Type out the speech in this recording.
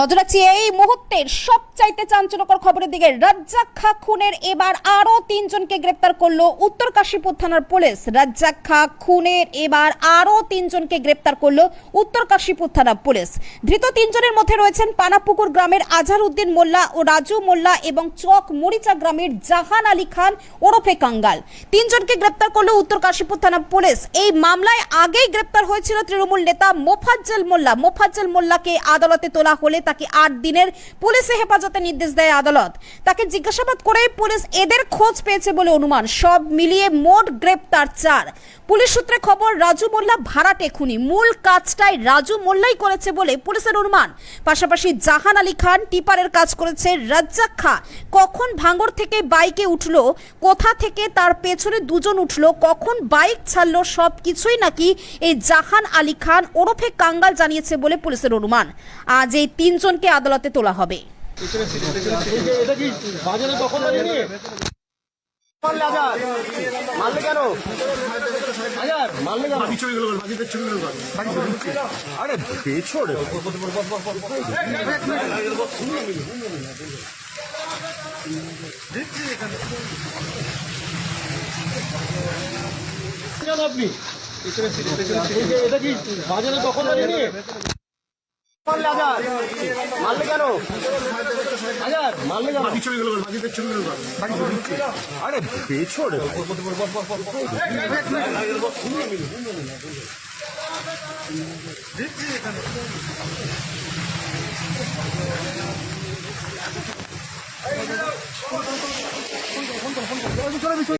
নজর রাখছি এই মুহূর্তের সবচাইতে চাঞ্চল্যকর খবরের দিকে। রাজ্জাক খা খুনের এবার আরও তিনজনকে গ্রেপ্তার করল উত্তর কাশীপুর থানার পুলিশ। রাজ্জাক খা খুনের এবার আরও তিনজনকে গ্রেপ্তার করল উত্তর কাশীপুর থানার পুলিশ। ধৃত তিনজনের মধ্যে রয়েছেন পানাপুকুর গ্রামের আজহার উদ্দিন মোল্লা ও রাজু মোল্লা এবং চক মরিচা গ্রামের জাহান আলী খান ওরফে কাঙ্গাল। তিনজনকে গ্রেপ্তার করল উত্তর কাশীপুর থানা পুলিশ। এই মামলায় আগেই গ্রেপ্তার হয়েছিল তৃণমূল নেতা মোফাজ্জল মোল্লা। মোফাজ্জল মোল্লাকে আদালতে তোলা হলে তাকে আট দিনের পুলিশে হেফাজতে নির্দেশ দেয় আদালত। তাকে জিজ্ঞাসাবাদ করে পুলিশ এদের খোঁজ পেয়েছে বলে অনুমান। সব মিলিয়ে মোট গ্রেপ্তার চার। পুলিশ সূত্রে খবর, রাজু মোল্লা ভাড়াটে খুনি। মূল কাজটাই রাজু মোল্লাই করেছে বলে পুলিশের অনুমান। পাশাপাশি জাহান আলী খান টিপারের কাজ করেছে রাজ্জাক খা। কখন ভাঙর থেকে বাইকে উঠল, কোথা থেকে তার পেছনে দুজন উঠল, কখন বাইক ছাড়লো, সব কিছুই নাকি এই জাহান আলী খান ওরফে কাঙ্গাল জানিয়েছে বলে পুলিশের অনুমান। আজ এই তিনজনকে আদালতে তোলা হবে। আপনি এটা কি বাজারে কখন বাজেনি মারলে আজার মারলে কেন? আজার মারলে কেন? ছবিগুলো বাজিতে ছবিগুলো আরে পেছড়ে আপনি এটা কি বাজারে কখন বাজেনি মারলে আজার